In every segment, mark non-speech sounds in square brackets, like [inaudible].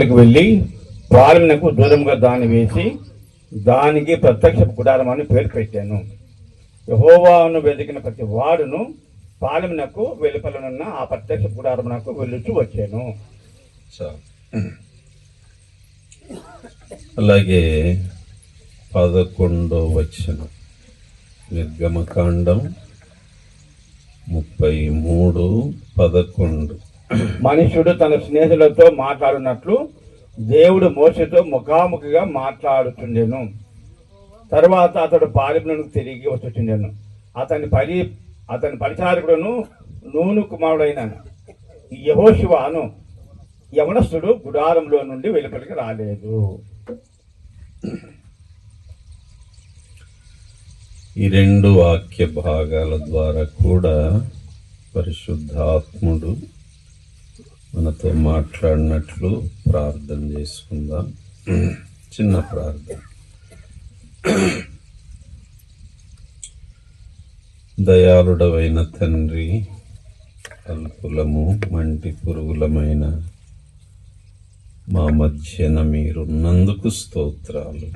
అక్కడికి వెళ్ళి పాలనకు దూరంగా దాన్ని వేసి దానికి ప్రత్యక్ష గుడారం అని పేరు పెట్టాను. యహోవాను వెతికిన ప్రతి వాడును పాలెమునకు వెలుపలనున్న ఆ ప్రత్యక్ష గుడారమునకు వెళ్ళుచు వచ్చాను. అలాగే పదకొండో వచ్చిన నిర్గమకాండం ముప్పై మూడు పదకొండు. మనుషుడు తన స్నేహితులతో మాట్లాడినట్లు దేవుడు మోసతో ముఖాముఖిగా మాట్లాడుతుండెను తర్వాత అతడు పాలిపునకు తిరిగి వచ్చుచుండెను. అతని పరి అతని పరిచారకుడును నూను కుమారుడైన యహోశివాను యవనస్తుడు గుడారంలో నుండి వెలుపలికి రాలేదు. ఈ రెండు వాక్య భాగాల ద్వారా కూడా పరిశుద్ధాత్ముడు మనతో మాట్లాడినట్లు ప్రార్థన చేసుకుందాం. చిన్న ప్రార్థన. దయాళుడవైన తండ్రి అల్పులము మంటి పురుగులమైన మా మధ్యన మీరున్నందుకు స్తోత్రాలు.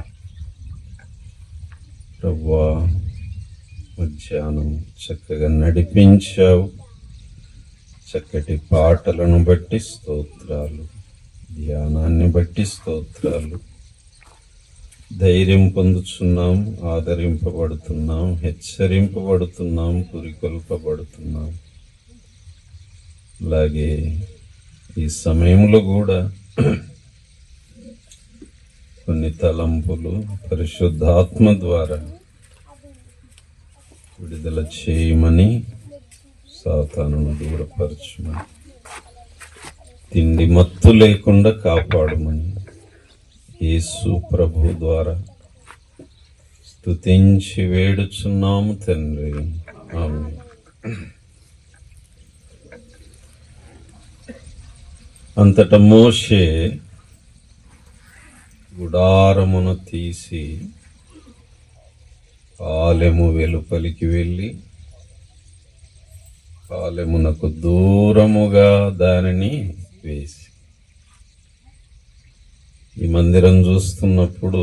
ప్రవ్వా మధ్యాహ్నం చక్కగా నడిపించావు. చక్కటి పాటలను బట్టి స్తోత్రాలు ధ్యానాన్ని బట్టి స్తోత్రాలు. ధైర్యం పొందుచున్నాం ఆదరింపబడుతున్నాం హెచ్చరింపబడుతున్నాం పురికొల్పబడుతున్నాం. అలాగే ఈ సమయంలో కూడా కొన్ని తలంపులు పరిశుద్ధాత్మ ద్వారా విడుదల చేయమని సాతానును దూరపరచమని. తిండి మత్తు లేకుండా కాపాడమని యేసు ప్రభు ద్వారా స్తుతించి వేడుచున్నాము తండ్రి. ఆమె అంతట మోషే గుడారమును తీసి పాలెము వెలుపలికి వెళ్ళి పాలెమునకు దూరముగా దానిని వేసి. ఈ మందిరం చూస్తున్నప్పుడు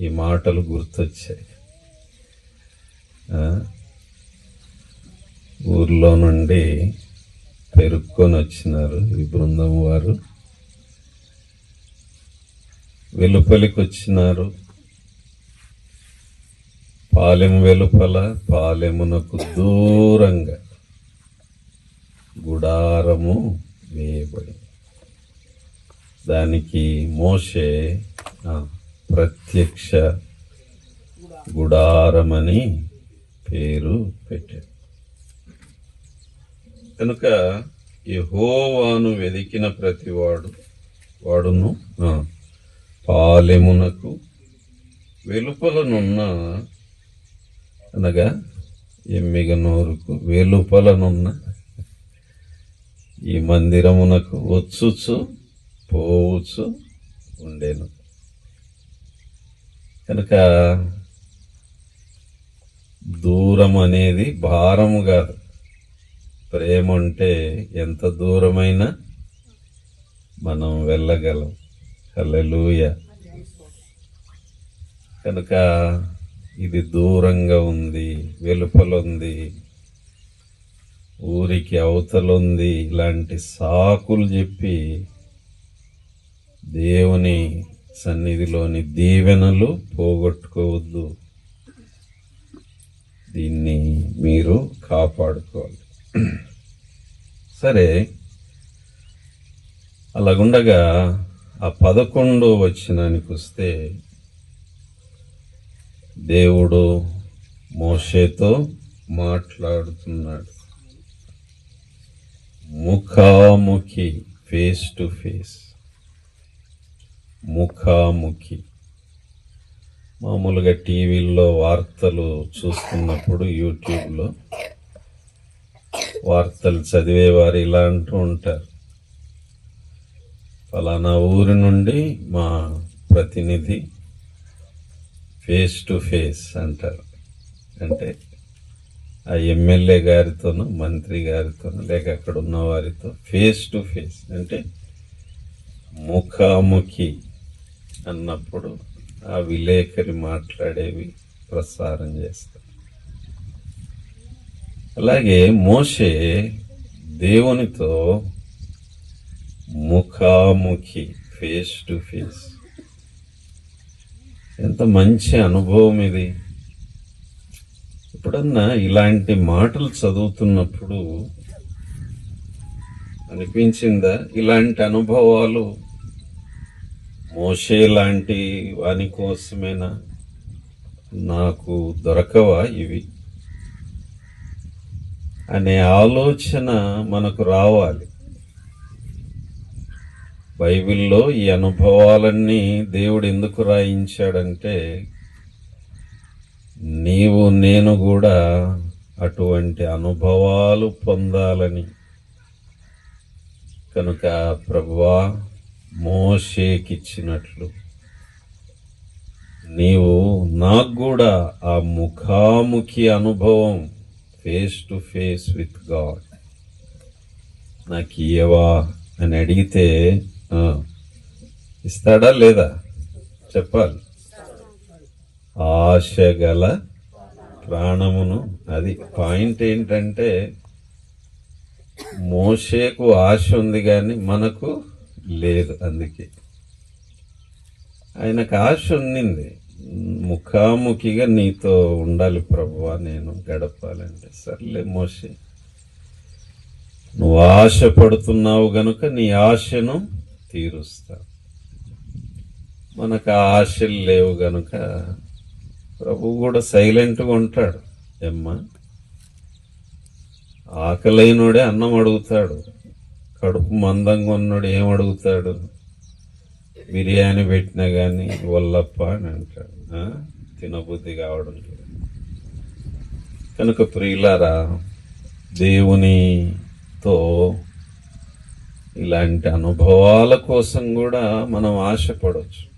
ఈ మాటలు గుర్తొచ్చాయి. ఊర్లో నుండి పెరుక్కొని వచ్చినారు ఈ బృందం వారు. వెలుపలికి వచ్చినారు పాలెము వెలుపల పాలెమునకు దూరంగా. గుడారము వేయబడి. దానికి మోషే ప్రత్యక్ష గుడారమని పేరు పెట్టాడు. కనుక యహోవాను వెదికిన ప్రతివాడు వాడును పాలెమునకు వెలుపలనున్న అనగా ఎమ్మిగ నోరుకు వెలుపలనున్న ఈ మందిరమునకు వచ్చుచు పోవచ్చు ఉండేను. కనుక దూరం అనేది భారము కాదు. ప్రేమ అంటే ఎంత దూరమైనా మనం వెళ్ళగలం. హల్లెలూయ. కనుక ఇది దూరంగా ఉంది వెలుపలుంది ఊరికి అవతలుంది ఇలాంటి సాకులు చెప్పి దేవుని సన్నిధిలోని దీవెనలు పోగొట్టుకోవద్దు. దీన్ని మీరు కాపాడుకోవాలి. [clears throat] సరే అలాగుండగా ఆ పదకొండో వచ్చినానికి వస్తే దేవుడు మోషేతో మాట్లాడుతున్నాడు. ముఖాముఖి ఫేస్ టు ఫేస్ ముఖాముఖి. మామూలుగా టీవీల్లో వార్తలు చూస్తున్నప్పుడు యూట్యూబ్లో వార్తలు చదివేవారు ఇలా అంటూ ఉంటారు. ఫలానా ఊరి నుండి మా ప్రతినిధి ఫేస్ టు ఫేస్ అంటారు. అంటే ఆ ఎమ్మెల్యే గారితోనూ మంత్రి గారితోనూ లేక అక్కడ ఉన్న వారితో ఫేస్ టు ఫేస్ అంటే ముఖాముఖి అన్నప్పుడు ఆ విలేకరి మాట్లాడేవి ప్రసారం చేస్తారు. అలాగే మోషే దేవునితో ముఖాముఖి ఫేస్ టు ఫేస్ ఎంత మంచి అనుభవం ఇది. ఎప్పుడన్నా ఇలాంటి మాటలు చదువుతున్నప్పుడు అనిపించిందా? ఇలాంటి అనుభవాలు మోషే లాంటి వాని కోసమేనా? నాకు దొరకవా ఇవి? అనే ఆలోచన మనకు రావాలి. బైబిల్లో ఈ అనుభవాలన్నీ దేవుడు ఎందుకు రాయించాడంటే నీవు నేను కూడా అటువంటి అనుభవాలు పొందాలని. కనుక ప్రభువా మోషేకిచ్చినట్లు నీవు నాకు కూడా ఆ ముఖాముఖి అనుభవం face to face with God నాకు ఇయ్యవా అని అడిగితే ఇస్తాడా లేదా? చెప్పాలి. ఆశ గల ప్రాణమును అది పాయింట్ ఏంటంటే మోషేకు ఆశ ఉంది కానీ మనకు లేదు అందుకే. ఆయనకు ఆశ ఉండింది ముఖాముఖిగా నీతో ఉండాలి ప్రభువా నేను గడపాలంటే. సర్లే మోషే. నువ్వు ఆశ పడుతున్నావు గనుక నీ ఆశను తీరుస్తా. మనకు ఆ ఆశలు లేవు గనుక ప్రభు కూడా సైలెంట్గా ఉంటాడు. ఎమ్మ ఆకలైనోడే అన్నం అడుగుతాడు. కడుపు మందంగా ఉన్నాడు ఏం అడుగుతాడు? బిర్యానీ పెట్టినా కానీ వల్లప్ప అని అంటాడు. తినబుద్ధి కావడం లేదు. కనుక ప్రియులారా దేవునితో ఇలాంటి అనుభవాల కోసం కూడా మనం ఆశపడవచ్చు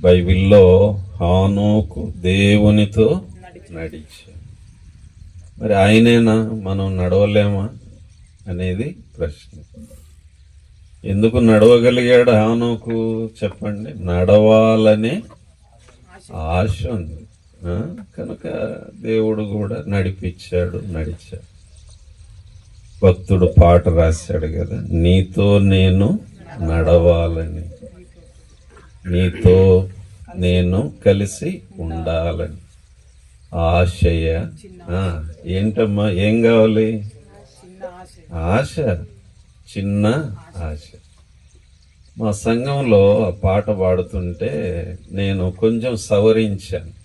బైబిల్లో హానోకు దేవునితో నడిచాడు. మరి ఆయనేనా? మనం నడవలేమా? అనేది ప్రశ్న. ఎందుకు నడవగలిగాడు హానోకు? చెప్పండి. నడవాలనే ఆశ ఉంది. కనుక దేవుడు కూడా నడిపించాడు నడిచాడు. భక్తుడు పాట రాశాడు కదా నీతో నేను నడవాలని. నీతో నేను కలిసి ఉండాలని. ఆశయ. ఏంటమ్మా ఏం కావాలి? ఆశ. చిన్న ఆశ. మా సంఘంలో ఆ పాట పాడుతుంటే నేను కొంచెం సవరించాను.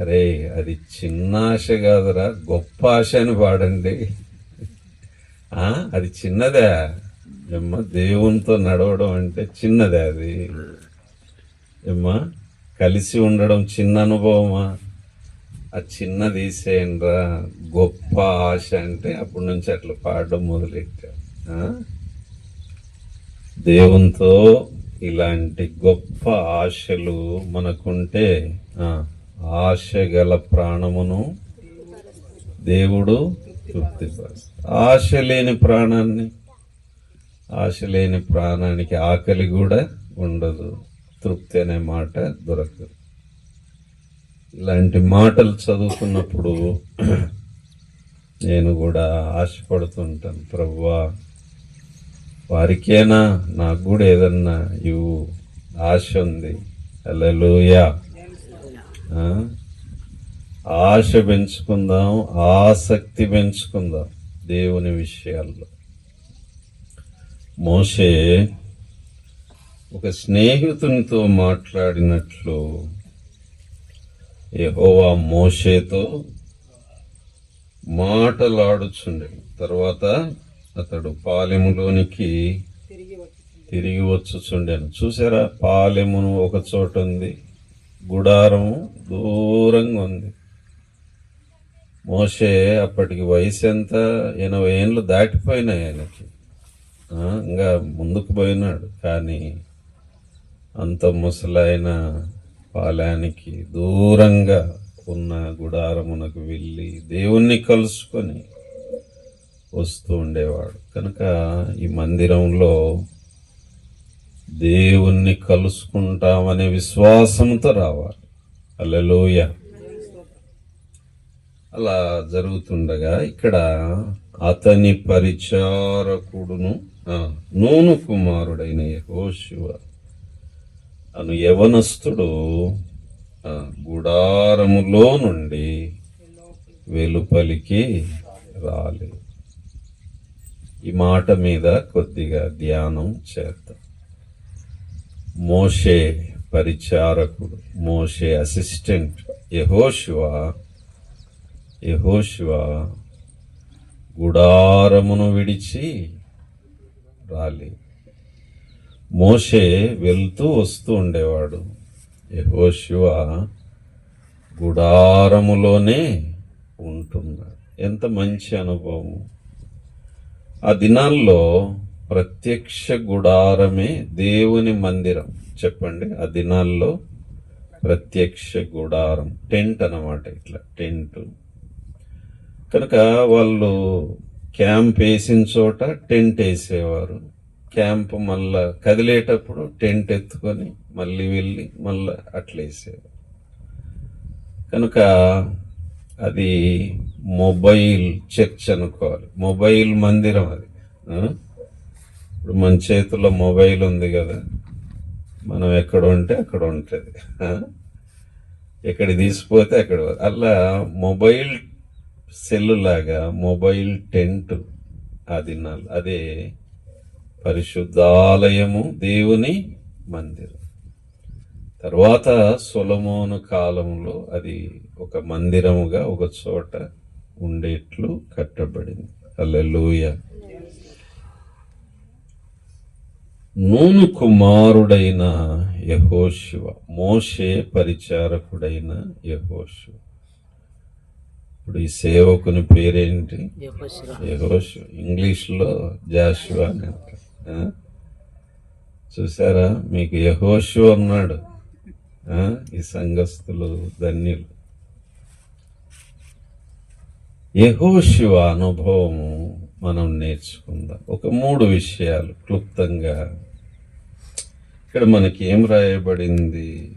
అరే అది చిన్న ఆశ కాదురా గొప్ప ఆశ అని పాడండి. అది చిన్నదా. ఏమ్మా దేవునితో నడవడం అంటే చిన్నదే అది. ఏమ్మా కలిసి ఉండడం చిన్న అనుభవమా? ఆ చిన్న తీసేయండిరా గొప్ప ఆశ అంటే అప్పటి నుంచి అట్లా పాడడం మొదలెట్టా. దేవునితో ఇలాంటి గొప్ప ఆశలు మనకుంటే ఆశ గల ప్రాణమును దేవుడు తృప్తిపరుస్తాడు. ఆశ లేని ప్రాణాన్ని ఆశ లేని ప్రాణానికి ఆకలి కూడా ఉండదు. తృప్తి అనే మాట దొరకదు. ఇలాంటి మాటలు చదువుకున్నప్పుడు నేను కూడా ఆశపడుతుంటాను ప్రభువా వారికేనా నాకు కూడా ఏదన్నా ఇవ్వు. ఆశ ఉంది. అలలోయా ఆశ పెంచుకుందాం ఆసక్తి పెంచుకుందాం దేవుని విషయాల్లో. మోషే ఒక స్నేహితునితో మాట్లాడినట్లు యహోవా మోషేతో మాటలాడుచుండే. తర్వాత అతడు పాలెములోనికి తిరిగి వచ్చుచుండాను. చూసారా పాలెమును ఒక చోట ఉంది. గుడారము దూరంగా ఉంది. మోషే అప్పటికి వయసు ఎంత ఎనభై ఏళ్ళు దాటిపోయినాయి ఆయనకి. ఇంకా ముందుకు పోయినాడు. కానీ అంత ముసలైన పాలానికి దూరంగా ఉన్న గుడారమునకు వెళ్ళి దేవుణ్ణి కలుసుకొని వస్తూ ఉండేవాడు. కనుక ఈ మందిరంలో దేవుణ్ణి కలుసుకుంటామనే విశ్వాసంతో రావాలి. అల్లెలోయ అలా జరుగుతుండగా ఇక్కడ అతని పరిచారకుడును నూను కుమారుడైన యహోశివ అను యవనస్థుడు గుడారములో నుండి వెలుపలికి రాలేదు ఈ మాట మీద కొద్దిగా ధ్యానం చేద్దాం. మోషే పరిచారకుడు మోషే అసిస్టెంట్ యహోశివ యహోశివ గుడారమును విడిచి రాలి. మోషే వెళ్తూ వస్తూ ఉండేవాడు. యహోశివ గుడారములోనే ఉంటున్నాడు. ఎంత మంచి అనుభవం. ఆ దినాల్లో ప్రత్యక్ష గుడారమే దేవుని మందిరం. చెప్పండి ఆ దినాల్లో ప్రత్యక్ష గుడారం టెంట్ అన్నమాట ఇట్లా టెంట్. కనుక వాళ్ళు క్యాంప్ వేసిన చోట టెంట్ వేసేవారు. క్యాంప్ మళ్ళా కదిలేటప్పుడు టెంట్ ఎత్తుకొని మళ్ళీ వెళ్ళి మళ్ళా అట్లా వేసేవారు. కనుక అది మొబైల్ చర్చ్ అనుకోవాలి. మొబైల్ మందిరం అది. ఇప్పుడు మన చేతుల్లో మొబైల్ ఉంది కదా. మనం ఎక్కడ ఉంటే అక్కడ ఉంటుంది. ఎక్కడ తీసిపోతే అక్కడ. అలా మొబైల్ సెల్లులాగా లాగా మొబైల్ టెంట్ ఆ దినాలు అదే పరిశుద్ధాలయము దేవుని మందిరం. తర్వాత సొలమోను కాలంలో అది ఒక మందిరముగా ఒక చోట ఉండేట్లు కట్టబడింది. అల్లెలూయ నూను కుమారుడైన యహోశివ మోషే పరిచారకుడైన యహోశివ ఇప్పుడు ఈ సేవకుని పేరేంటి? యహోశివ ఇంగ్లీష్లో జాషువా అని అంటారు? చూసారా? మీకు యహోషు అన్నాడు? ఈ సంఘస్థులు ధన్యులు. యహోశివ అనుభవము మనం నేర్చుకుందాం. ఒక మూడు విషయాలు క్లుప్తంగా. ఇక్కడ మనకి ఏం రాయబడింది?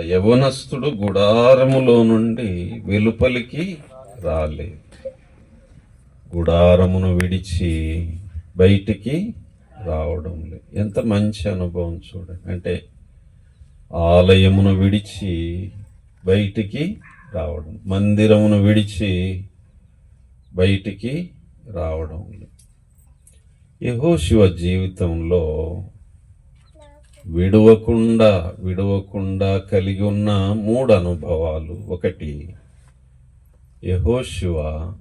యవనస్తుడు గుడారములో నుండి వెలుపలికి రాలేదు. గుడారమును విడిచి బయటికి రావడం లేదు. ఎంత మంచి అనుభవం చూడండి. అంటే ఆలయమును విడిచి బయటికి రావడం మందిరమును విడిచి బయటికి రావడం లేదు. యెహోషువ జీవితంలో విడవకుండా విడవకుండా కలిగి ఉన్న మూడు అనుభవాలు ఒకటి. యహోశివ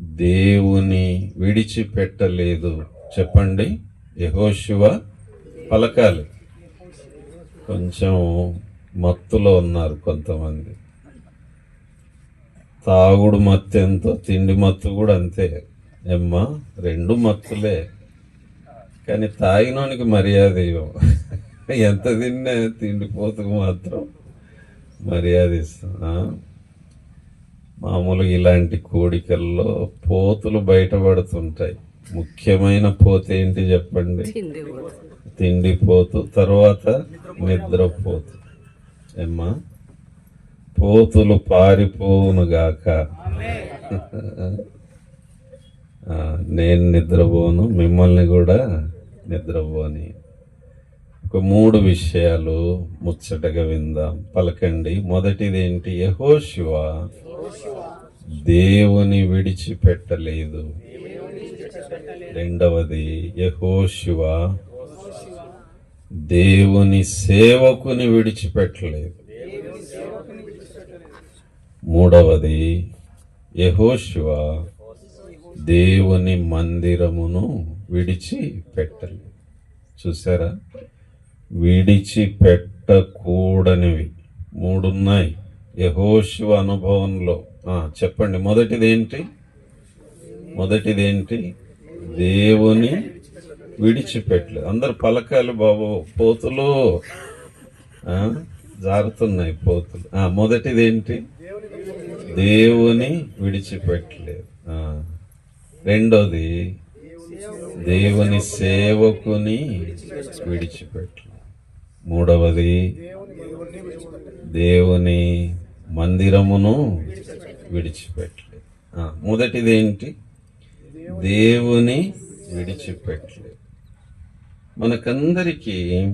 దేవుని విడిచిపెట్టలేదు. చెప్పండి. యహోశివ పలకాలి. కొంచెం మత్తులో ఉన్నారు కొంతమంది. తాగుడు మత్తు ఎంతో తిండి మత్తు కూడా అంతే. ఏమ్మా రెండు మత్తులే. కానీ తాగినోనికి మర్యాద ఇవ్వం. ఎంత తిన్నా తిండిపోతుకు మాత్రం మర్యాద ఇస్తాం. ఆ? మామూలుగా ఇలాంటి కోడికల్లో పోతులు బయటపడుతుంటాయి. ముఖ్యమైన పోత ఏంటి చెప్పండి? తిండిపోతు తర్వాత నిద్రపోతు. ఏమ్మా? పోతులు పారిపోవును గాక. ఆ, నేను నిద్రపోను మిమ్మల్ని కూడా నిద్రపోని. ఒక మూడు విషయాలు ముచ్చటగా విందాం. పలకండి. మొదటిది ఏంటి యహోశివ దేవుని విడిచిపెట్టలేదు. రెండవది యహోశివ దేవుని సేవకుని విడిచిపెట్టలేదు. మూడవది యహోశివ దేవుని మందిరమును విడిచి పెట్టలేదు. చూసారా? విడిచిపెట్టకూడనివి మూడున్నాయి. యహోశివ అనుభవంలో. చెప్పండి. మొదటిది ఏంటి మొదటిది ఏంటి దేవుని విడిచిపెట్టలేదు. అందరు పలకాలి బాబు పోతులు. జారుతున్నాయి పోతులు. మొదటిదేంటి? మొదటిది ఏంటి దేవుని విడిచిపెట్టలేదు. రెండోది దేవుని సేవకుని విడిచిపెట్టు. మూడవది దేవుని మందిరమును విడిచిపెట్టలేదు మొదటిది ఏంటి? దేవుని విడిచిపెట్టలేదు మనకందరికీ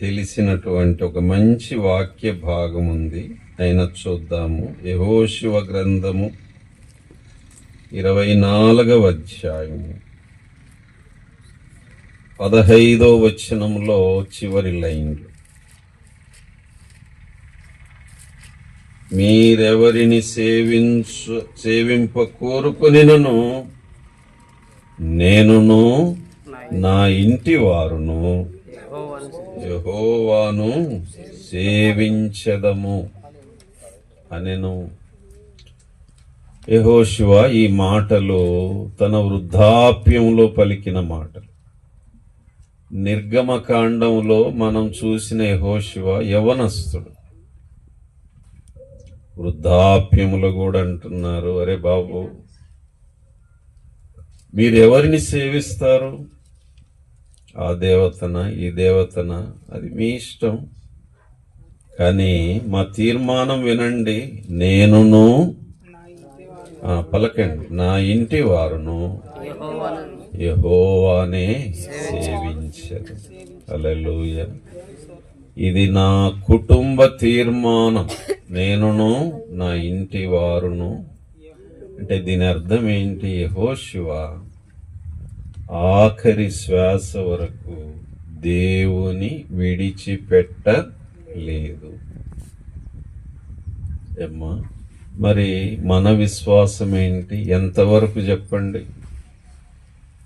తెలిసినటువంటి ఒక మంచి వాక్య భాగం ఉంది. అయిన చూద్దాము. యహోశివ గ్రంథము ఇరవై నాలుగవ అధ్యాయము. పదహైదో వచనంలో చివరి లైన్లు మీరెవరిని సేవించు సేవింప కోరుకునినను? నేనును నా ఇంటి వారును. యెహోవాను సేవించదము అనెను. యహోశివ ఈ మాటలు తన వృద్ధాప్యంలో పలికిన మాటలు. నిర్గమకాండంలో మనం చూసిన యెహోషువ యవనస్తుడు. వృద్ధాప్యములు కూడా అంటున్నారు. అరే బాబు మీరు ఎవరిని సేవిస్తారు? ఆ దేవతన ఈ దేవతన? అది మీ ఇష్టం. కానీ మా తీర్మానం వినండి నేనును పలకండి. నా ఇంటి వారును యహోవానే సేవించరు అలెలుయ ఇది నా కుటుంబ తీర్మానం. నేనును నా ఇంటి వారును. అంటే దీని అర్థం ఏంటి? యహోశివ ఆఖరి శ్వాస వరకు దేవుని విడిచిపెట్టలేదు. ఏమ్మా మరి మన విశ్వాసం ఏంటి ఎంతవరకు చెప్పండి?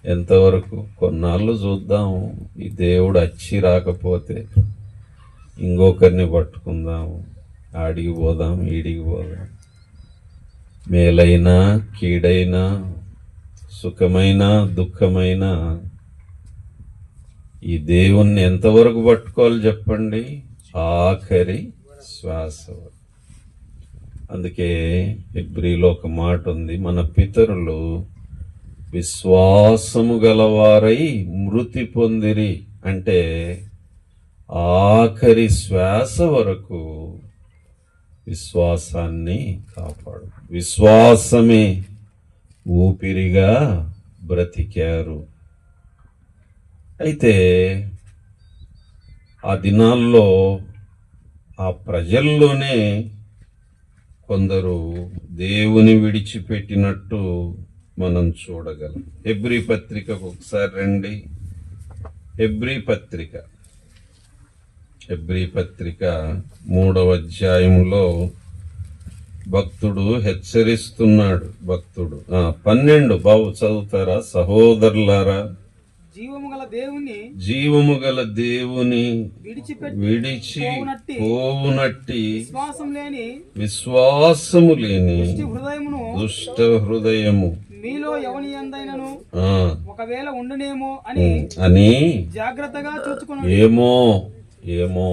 ఎంతవరకు కొన్నాళ్ళు చూద్దాము ఈ దేవుడు అచ్చి రాకపోతే ఇంకొకరిని పట్టుకుందాము ఆడికి పోదాం ఈడికి పోదాం. మేలైనా కీడైనా సుఖమైన దుఃఖమైన ఈ దేవుణ్ణి ఎంతవరకు పట్టుకోవాలి చెప్పండి? ఆఖరి శ్వాస అందుకే ఎబ్రిలో ఒక మాట ఉంది. మన పితరులు విశ్వాసము గలవారై మృతి పొందిరి అంటే ఆఖరి శ్వాస వరకు విశ్వాసాన్ని కాపాడు. విశ్వాసమే ఊపిరిగా బ్రతికారు. అయితే ఆ దినాల్లో ఆ ప్రజల్లోనే కొందరు దేవుని విడిచిపెట్టినట్టు మనం చూడగలం. హెబ్రి పత్రికకు ఒకసారి రండి. హెబ్రి పత్రిక. హెబ్రి పత్రిక మూడవ అధ్యాయంలో భక్తుడు హెచ్చరిస్తున్నాడు. భక్తుడు. ఆ పన్నెండు. బాబు చదువుతారా? సహోదరులారా? జీవము గల దేవుణ్ణి జీవము గల దేవుని విడిచి పోవునట్టి విశ్వాసము లేని దుష్ట హృదయము మీలో ఎవని ఎందైనను? ఒకవేళ ఉండునేమో అని అని జాగ్రత్తగా చూచుకుని ఏమో ఏమో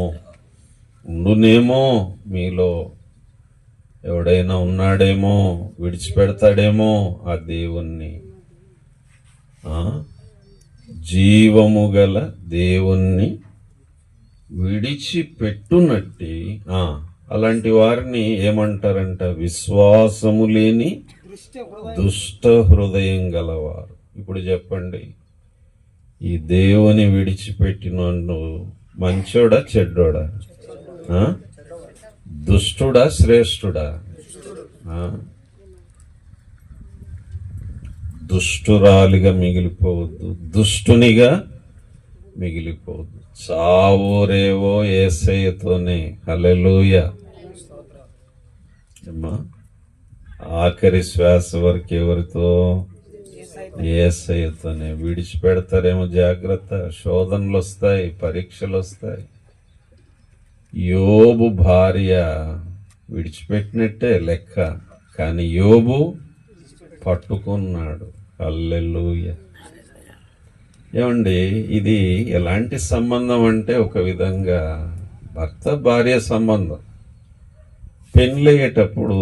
ఉండునేమో మీలో ఎవడైనా ఉన్నాడేమో విడిచిపెడతాడేమో ఆ దేవుణ్ణి. ఆ? జీవము గల దేవుణ్ణి విడిచిపెట్టునట్టి ఆ అలాంటి వారిని ఏమంటారంట? విశ్వాసము లేని దుష్ట హృదయం గలవారు. ఇప్పుడు చెప్పండి ఈ దేవుని విడిచిపెట్టినన్ను మంచోడా చెడ్డోడా? దుష్టుడా శ్రేష్ఠుడా? దుష్టురాలిగా మిగిలిపోవద్దు. దుష్టునిగా మిగిలిపోవద్దు. చావోరేవో ఏసయ్యతోనే హలెలుయ అమ్మా. ఆఖరి శ్వాస వరకు ఎవరితో? ఏసయ్యతోనే. విడిచిపెడతారేమో జాగ్రత్త. శోధనలు వస్తాయి పరీక్షలు వస్తాయి యోబు భార్య విడిచిపెట్టినట్టే లెక్క. కానీ యోబు పట్టుకున్నాడు. అల్లెలుయ ఏమండి ఇది ఎలాంటి సంబంధం అంటే ఒక విధంగా భర్త భార్య సంబంధం. పెళ్ళయ్యేటప్పుడు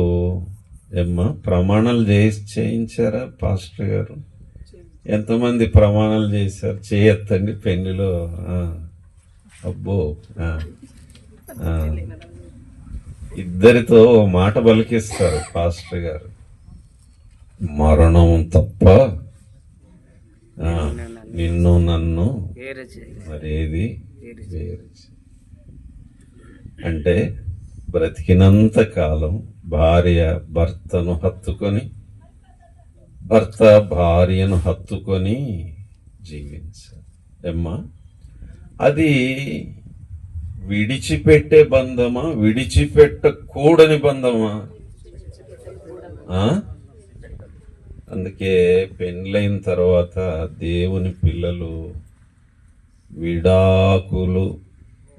ఏమ్మా ప్రమాణాలు చేసి చేయించారా పాస్టర్ గారు? ఎంతమంది ప్రమాణాలు చేశారు? చేయొద్దండి పెళ్ళిలో. అబ్బో. ఇద్దరితో మాట పలికిస్తారు పాస్టర్ గారు. మరణం తప్ప. నిన్ను నన్ను మరేది వేరు అంటే బ్రతికినంత కాలం భార్య భర్తను హత్తుకొని భర్త భార్యను హత్తుకొని జీవించాలి ఏమ్మా? అది విడిచిపెట్టే బంధమా? విడిచిపెట్టకూడని బంధమా? అందుకే పెళ్ళైన తర్వాత దేవుని పిల్లలు విడాకులు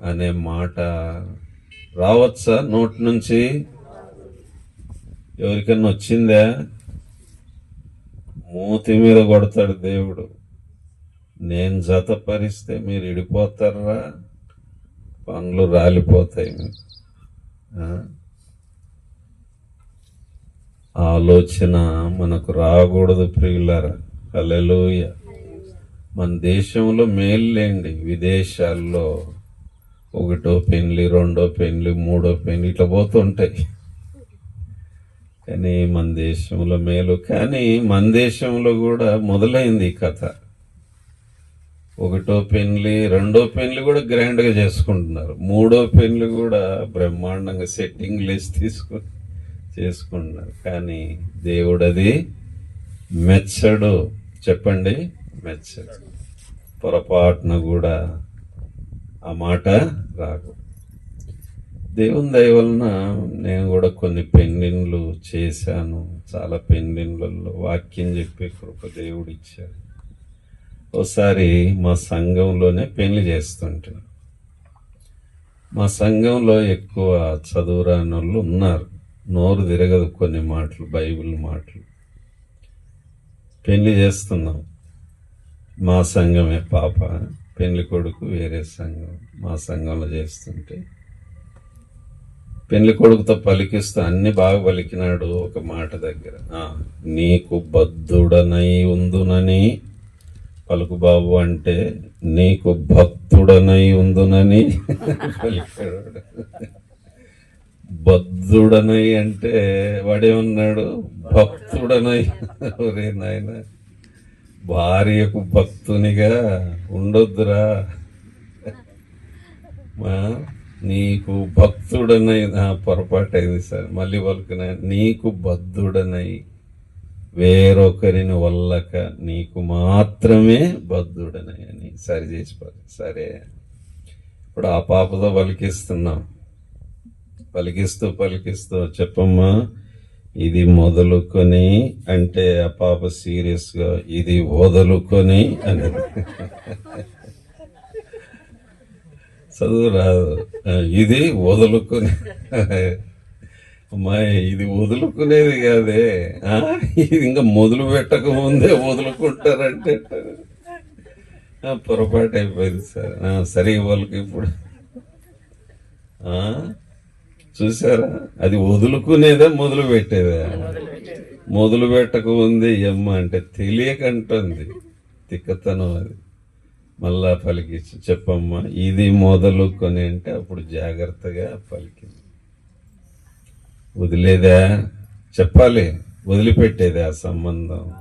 అనే మాట రావచ్చా? నోటి నుంచి ఎవరికన్నా వచ్చిందా? మూతి మీద కొడతాడు దేవుడు. నేను జతపరిస్తే మీరు ఇడిపోతారా? పనులు రాలిపోతాయి. ఆలోచన మనకు రాకూడదు ప్రియులారా. అలెలోయ మన దేశంలో మేల్లేండి విదేశాల్లో ఒకటో పెళ్ళి రెండో పెన్లు మూడో పెన్లు ఇట్లా పోతుంటాయి. కానీ మన దేశంలో మేలు కానీ మన దేశంలో కూడా మొదలైంది ఈ కథ. ఒకటో పెళ్ళి రెండో పెన్లు కూడా గ్రాండ్గా చేసుకుంటున్నారు. మూడో పెన్లు కూడా బ్రహ్మాండంగా సెట్టింగ్ లేసి తీసుకుని చేసుకుంటున్నారు. కానీ దేవుడు అది మెచ్చడు. చెప్పండి మెచ్చడు. పొరపాటున కూడా ఆ మాట రాకు దేవుని దయ వలన నేను కూడా కొన్ని పెండిన్లు చేశాను. చాలా పెండిన్లలో వాక్యం చెప్పే కృప దేవుడు ఇచ్చాడు. ఒకసారి మా సంఘంలోనే పెళ్ళి చేస్తుంటాను. మా సంఘంలో ఎక్కువ చదువురాని వాళ్ళు ఉన్నారు. నోరు తిరగదు కొన్ని మాటలు బైబిల్ మాటలు. పెళ్ళి చేస్తున్నాం. మా సంఘమే పాప. పెళ్ళి కొడుకు వేరే సంఘం మా సంఘంలో చేస్తుంటే పెళ్ళి కొడుకుతో పలికిస్తూ అన్ని బాగా పలికినాడు ఒక మాట దగ్గర. నీకు బద్ధుడనై ఉందునని పలుకు బాబు అంటే నీకు భక్తుడనై ఉందునని పలికాడు. బద్ధుడనై అంటే వాడేమన్నాడు? భక్తుడనై. ఒరే నాయన భార్యకు భక్తునిగా ఉండొద్దురా. మా నీకు భక్తుడనై నా పొరపాటు అయింది సార్. మళ్ళీ పలుకున నీకు బద్ధుడనై వేరొకరిని వల్లక నీకు మాత్రమే బద్ధుడనై అని సరి చేసి సరే. ఇప్పుడు ఆ పాపతో పలికిస్తున్నాం. పలికిస్తూ పలికిస్తూ చెప్పమ్మా. ఇది మొదలుకొని అంటే ఆ పాప సీరియస్గా ఇది వదులుకొని అని చదువు రాదు. ఇది వదులుకొని. అమ్మాయి ఇది వదులుకునేది కాదే. ఇది ఇంకా మొదలు పెట్టక ముందే వదులుకుంటారంటే. పొరపాటు అయిపోయింది సార్. సరిగా వాళ్ళకి ఇప్పుడు. ఆ, చూసారా? అది వదులుకునేదా మొదలు పెట్టేదే మొదలు పెట్టక ఉంది ఎమ్మ అంటే తెలియకంటుంది. తిక్కతనం అది. మళ్ళా పలికించి చెప్పమ్మా ఇది మొదలుకొని అంటే అప్పుడు జాగ్రత్తగా పలికింది వదిలేదా? చెప్పాలి. వదిలిపెట్టేది ఆ సంబంధం.